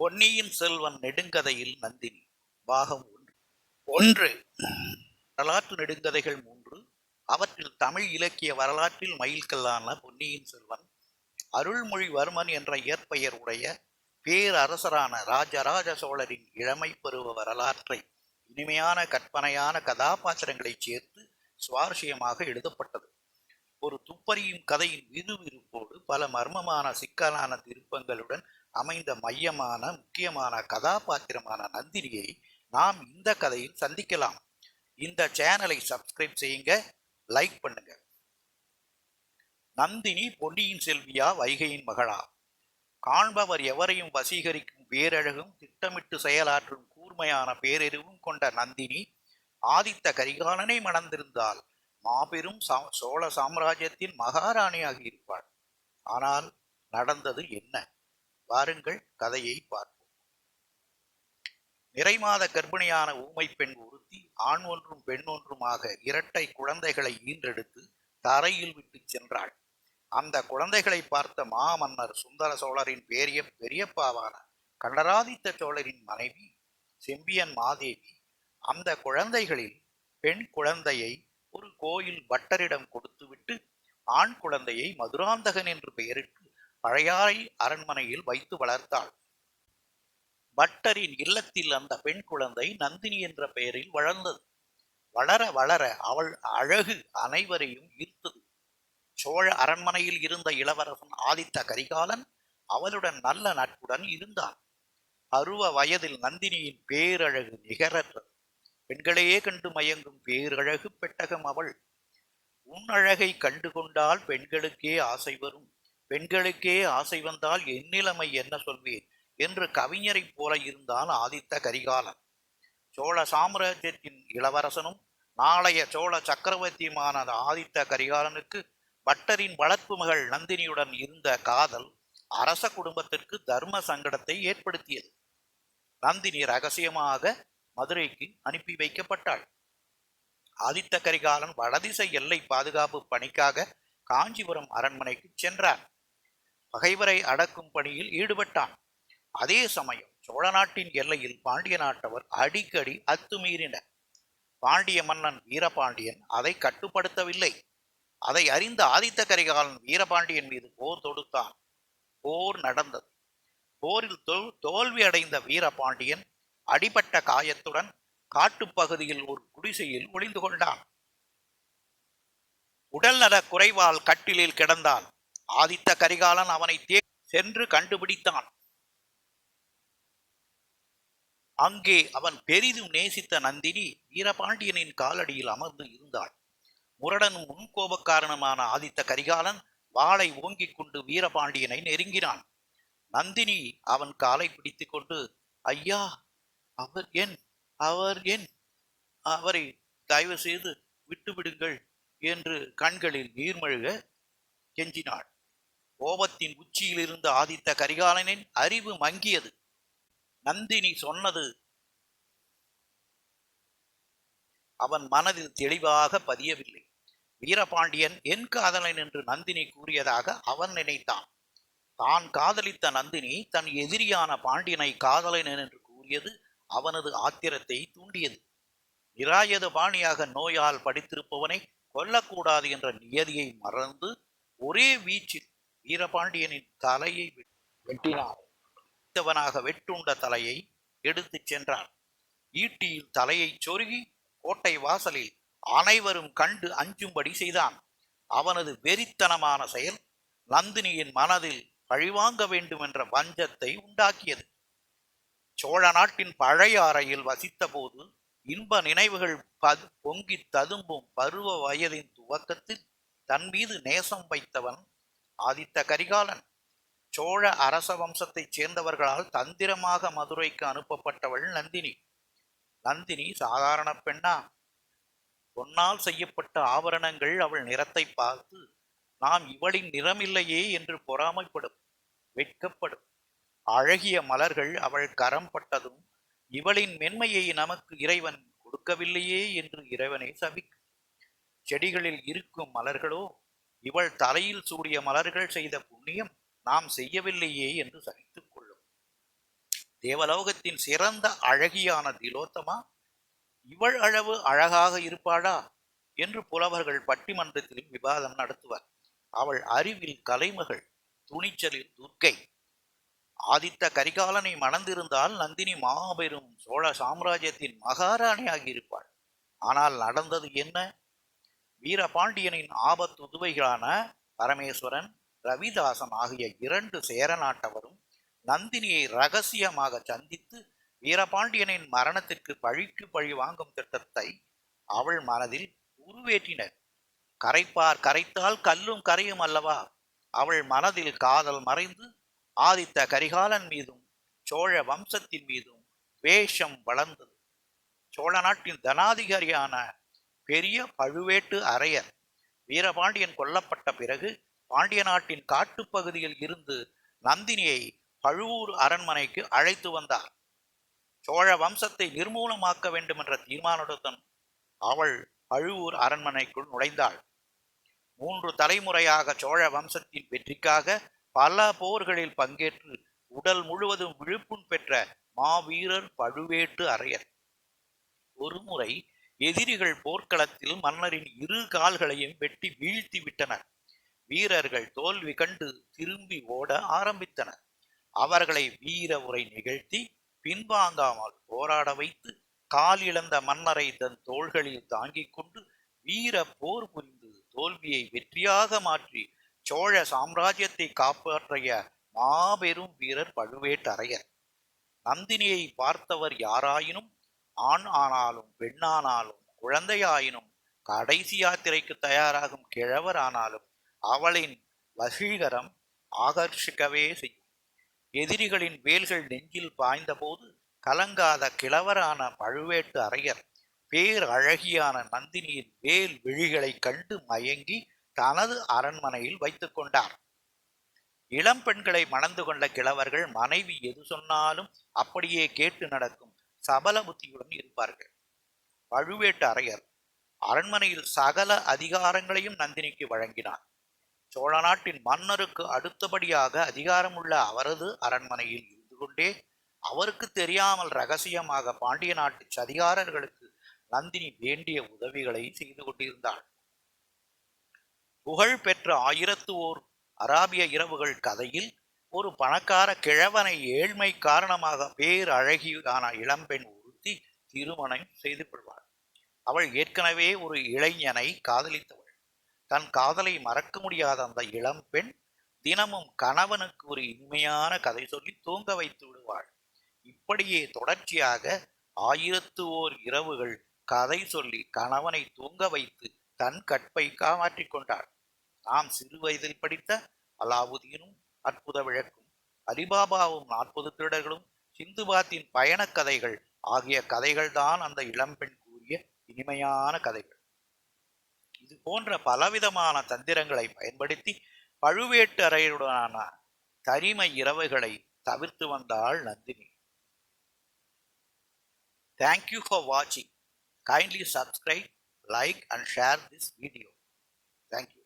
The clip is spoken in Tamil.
பொன்னியின் செல்வன் நெடுங்கதையில் நந்தினி பாகம் ஒன்று. ஒன்று வரலாற்று நெடுங்கதைகள் மூன்று. அவற்றில் தமிழ் இலக்கிய வரலாற்றில் மயில்கல்லான பொன்னியின் செல்வன் அருள்மொழிவர்மன் என்ற இயற்பெயர் உடைய பேரரசரான ராஜராஜ சோழரின் இளமை பருவ வரலாற்றை இனிமையான கற்பனையான கதாபாத்திரங்களைச் சேர்த்து சுவாரஸ்யமாக எழுதப்பட்டது. ஒரு துப்பறியும் கதையின் விறுவிறுப்போடு பல மர்மமான சிக்கலான திருப்பங்களுடன் அமைந்த மையமான முக்கியமான கதாபாத்திரமான நந்தினியை நாம் இந்த கதையில் சந்திக்கலாம். இந்த சேனலை சப்ஸ்கிரைப் செய்யுங்க லைக் பண்ணுங்க. நந்தினி பொன்னியின் செல்வியா வைகையின் மகளா? காண்பவர் எவரையும் வசீகரிக்கும் பேரழகும் திட்டமிட்டு செயலாற்றும் கூர்மையான பேரறிவும் கொண்ட நந்தினி ஆதித்த கரிகாலனை மணந்திருந்தால் மாபெரும் சோழ சாம்ராஜ்யத்தின் மகாராணியாக இருப்பாள். ஆனால் நடந்தது என்ன? வாருங்கள் கதையை பார்ப்போம். நிறைமாத கர்ப்பிணியான ஊமை பெண் ஒருத்தி ஆண் ஒன்றும் பெண் ஒன்றுமாக இரட்டை குழந்தைகளை ஈன்றெடுத்து தரையில் விட்டு சென்றாள். அந்த குழந்தைகளை பார்த்த மாமன்னர் சுந்தர சோழரின் பெரிய பெரியப்பாவான கண்டராதித்த சோழரின் மனைவி செம்பியன் மாதேவி அந்த குழந்தைகளில் பெண் குழந்தையை ஒரு கோயில் பட்டரிடம் கொடுத்துவிட்டு ஆண் குழந்தையை மதுராந்தகன் என்று பெயரிட்டு பழையாறை அரண்மனையில் வைத்து வளர்த்தாள். பட்டரின் இல்லத்தில் அந்த பெண் குழந்தை நந்தினி என்ற பெயரில் வளர்ந்தது. வளர வளர அவள் அழகு அனைவரையும் ஈர்த்தது. சோழ அரண்மனையில் இருந்த இளவரசன் ஆதித்த கரிகாலன் அவளுடன் நல்ல நட்புடன் இருந்தான். அருவ வயதில் நந்தினியின் பேரழகு நிகரற்றது. பெண்களையே கண்டு மயங்கும் பேரழகு பெட்டகம் அவள். உன் அழகை கண்டு கொண்டால் பெண்களுக்கே ஆசை வரும். பெண்களுக்கே ஆசை வந்தால் எந்நிலைமை என்ன சொல்வேன் என்று கவிஞரைப் போல இருந்தான் ஆதித்த கரிகாலன். சோழ சாம்ராஜ்யத்தின் இளவரசனும் நாளைய சோழ சக்கரவர்த்தியுமான ஆதித்த கரிகாலனுக்கு பட்டரின் வளர்ப்பு மகள் நந்தினியுடன் இருந்த காதல் அரச குடும்பத்திற்கு தர்ம சங்கடத்தை ஏற்படுத்தியது. நந்தினி ரகசியமாக மதுரைக்கு அனுப்பி வைக்கப்பட்டாள். ஆதித்த கரிகாலன் வடதிசை எல்லை பாதுகாப்பு பணிக்காக காஞ்சிபுரம் அரண்மனைக்கு சென்றார் பகைவரை அடக்கும் பணியில் ஈடுபட்டான். அதே சமயம் சோழ நாட்டின் எல்லையில் பாண்டிய நாட்டவர் அடிக்கடி அத்துமீறினர். பாண்டிய மன்னன் வீரபாண்டியன் அதை கட்டுப்படுத்தவில்லை. அதை அறிந்த ஆதித்த கரிகாலன் வீரபாண்டியன் மீது போர் தொடுத்தான். போர் நடந்தது. போரில் தோல்வி அடைந்த வீரபாண்டியன் அடிபட்ட காயத்துடன் காட்டுப்பகுதியில் ஒரு குடிசையில் ஒளிந்து கொண்டான். உடல்நல குறைவால் கட்டிலில் கிடந்தான். ஆதித்த கரிகாலன் அவனை தே சென்று கண்டுபிடித்தான். அங்கே அவன் பெரிதும் நேசித்த நந்தினி வீரபாண்டியனின் காலடியில் அமர்ந்து இருந்தாள். முரடனும் முன்கோபக்காரனுமான ஆதித்த கரிகாலன் வாளை ஓங்கிக் கொண்டு வீரபாண்டியனை நெருங்கினான். நந்தினி அவன் காலை பிடித்துக் கொண்டு ஐயா அவர் என் அவர் என் அவரை தயவு செய்து விட்டுவிடுங்கள் என்று கண்களில் நீர்மழுக கெஞ்சினாள். கோபத்தின் உச்சியிலிருந்து ஆதித்த கரிகாலனின் அறிவு மங்கியது. நந்தினி சொன்னது அவன் மனதில் தெளிவாக பதியவில்லை. வீரபாண்டியன் என் காதலன் என்று நந்தினி கூறியதாக அவன் நினைத்தான். தான் காதலித்த நந்தினி தன் எதிரியான பாண்டியனை காதலன் என்று கூறியது அவனது ஆத்திரத்தை தூண்டியது. நிராயத பாணியாக நோயால் படித்திருப்பவனை கொல்லக்கூடாது என்ற நியதியை மறந்து ஒரே வீச்சில் வீரபாண்டியனின் தலையை வெட்டினார். வெட்டவனாக வெட்டுண்ட தலையை எடுத்துச் சென்றார் ஈட்டியில் தலையைச் சொருகி கோட்டை வாசலில் அனைவரும் கண்டு அஞ்சும்படி செய்தான். அவனது வெறித்தனமான செயல் நந்தினியின் மனதில் பழிவாங்க வேண்டும் என்ற வஞ்சத்தை உண்டாக்கியது. சோழ நாட்டின் பழைய அறையில் வசித்தபோது இன்ப நினைவுகள் பது பொங்கி ததும்பும் பருவ வயதின் துவக்கத்தில் தன் மீது நேசம் வைத்தவன் ஆதித்த கரிகாலன். சோழ அரச வம்சத்தைச் சேர்ந்தவர்களால் தந்திரமாக மதுரைக்கு அனுப்பப்பட்டவள் நந்தினி. நந்தினி சாதாரண பெண்ணா. பொன்னால் செய்யப்பட்ட ஆபரணங்கள் அவள் நிறத்தை பார்த்து நாம் இவளின் நிறமில்லையே என்று பொறாமைப்படும் வெட்கப்படும். அழகிய மலர்கள் அவள் கரம் பட்டதும் இவளின் மென்மையை நமக்கு இறைவன் கொடுக்கவில்லையே என்று இறைவனை சபிக்கும். செடிகளில் இருக்கும் மலர்களோ இவள் தலையில் சூடிய மலர்கள் செய்த புண்ணியம் நாம் செய்யவில்லையே என்று சகித்துக் கொள்ளும். தேவலோகத்தின் சிறந்த அழகியான திலோத்தமா இவள் அளவு அழகாக இருப்பாளா? என்று புலவர்கள் பட்டிமன்றத்திலும் விவாதம் நடத்துவர். அவள் அறிவில் கலைமகள் துணிச்சலில் துர்க்கை. ஆதித்த கரிகாலனை மணந்திருந்தால் நந்தினி மாபெரும் சோழ சாம்ராஜ்யத்தின் மகாராணியாகி இருப்பாள் ஆனால் நடந்தது என்ன? வீரபாண்டியனின் ஆபத்துதுவைகளான பரமேஸ்வரன் ரவிதாசன் ஆகிய இரண்டு சேரநாட்டவரும் நந்தினியை ரகசியமாக சந்தித்து வீரபாண்டியனின் மரணத்திற்கு பழிக்கு பழி வாங்கும் திட்டத்தை அவள் மனதில் உருவேற்றினர். கரைப்பார் கரைத்தால் கல்லும் கரையும் அல்லவா? அவள் மனதில் காதல் மறைந்து ஆதித்த கரிகாலன் மீதும் சோழ வம்சத்தின் மீதும் வேஷம் வளர்ந்தது. சோழ நாட்டின் தனாதிகாரியான பெரிய பழுவேட்டு அரையர். வீரபாண்டியன் கொல்லப்பட்ட பிறகு பாண்டிய நாட்டின் காட்டுப்பகுதியில் இருந்து நந்தினியை பழுவூர் அரண்மனைக்கு அழைத்து வந்தார். சோழ வம்சத்தை நிர்மூலமாக்க வேண்டும் என்ற தீர்மானத்துடன் அவள் பழுவூர் அரண்மனைக்குள் நுழைந்தாள். மூன்று தலைமுறையாக சோழ வம்சத்தின் வெற்றிக்காக பல போர்களில் பங்கேற்று உடல் முழுவதும் விழுப்புண் பெற்ற மாவீரர் பழுவேட்டு அரையர். ஒருமுறை எதிரிகள் போர்க்களத்தில் மன்னரின் இரு கால்களையும் வெட்டி வீழ்த்தி விட்டனர். வீரர்கள் தோல்வி கண்டு திரும்பி ஓட ஆரம்பித்தனர். அவர்களை வீர உரை நிகழ்த்தி பின்வாங்காமல் போராட வைத்து கால் இழந்த மன்னரை தன் தோள்களில் தாங்கிக் கொண்டு வீர போர் புரிந்து தோல்வியை வெற்றியாக மாற்றி சோழ சாம்ராஜ்யத்தை காப்பாற்றிய மாபெரும் வீரர் பழுவேட்டரையர். நந்தினியை பார்த்தவர் யாராயினும் ஆண் ஆனாலும் பெண்ணானாலும் குழந்தையாயினும் கடைசி யாத்திரைக்கு தயாராகும் கிழவர் ஆனாலும் அவளின் வசீகரம் ஆகர்ஷிக்கவே செய்யும். எதிரிகளின் வேல்கள் நெஞ்சில் பாய்ந்தபோது கலங்காத கிழவரான பழுவேட்டு அரையர் பேர் அழகியான நந்தினியின் வேல் விழிகளைக் கண்டு மயங்கி தனது அரண்மனையில் வைத்துக் கொண்டார். இளம் பெண்களை மணந்து கொண்ட கிழவர்கள் மனைவி எது சொன்னாலும் அப்படியே கேட்டு நடக்கும். சபல புத்தியுடன் இருப்பார்கள். பழுவேட்டு அரையர் அரண்மனையில் சகல அதிகாரங்களையும் நந்தினிக்கு வழங்கினார். சோழ நாட்டின் மன்னருக்கு அடுத்தபடியாக அதிகாரமுள்ள அவரது அரண்மனையில் இருந்து கொண்டே அவருக்கு தெரியாமல் ரகசியமாக பாண்டிய நாட்டு சதிகாரர்களுக்கு நந்தினி வேண்டிய உதவிகளை செய்து கொண்டிருந்தாள். புகழ் பெற்ற ஆயிரத்து ஓர் அராபிய இரவுகள் கதையில் ஒரு பணக்கார கிழவனை ஏழ்மை காரணமாக பேர் அழகியான இளம்பெண் உறுத்தி திருமணம் செய்து கொள்வாள். அவள் ஏற்கனவே ஒரு இளைஞனை காதலித்தவள். தன் காதலை மறக்க முடியாத அந்த இளம்பெண் தினமும் கணவனுக்கு ஒரு இனிமையான கதை சொல்லி தூங்க வைத்து விடுவாள். இப்படியே தொடர்ச்சியாக ஆயிரத்து ஓர் இரவுகள் கதை சொல்லி கணவனை தூங்க வைத்து தன் கற்பை காமாற்றிக் கொண்டாள். நாம் சிறு வயதில் படித்த அலாவுதீனும் அற்புத விளக்கும். அலிபாபாவும் நாற்பது திருடர்களும் சிந்துபாத்தின் பயணக் கதைகள் ஆகிய கதைகள் தான் அந்த இளம்பெண் கூறிய இனிமையான கதைகள். இது போன்ற பலவிதமான தந்திரங்களை பயன்படுத்தி பழுவேட்டு அறையுடனான தனிமை இரவுகளை தவிர்த்து வந்தாள் நந்தினி. தேங்க்யூ ஃபார் வாட்சிங் kindly subscribe like and share this video thank you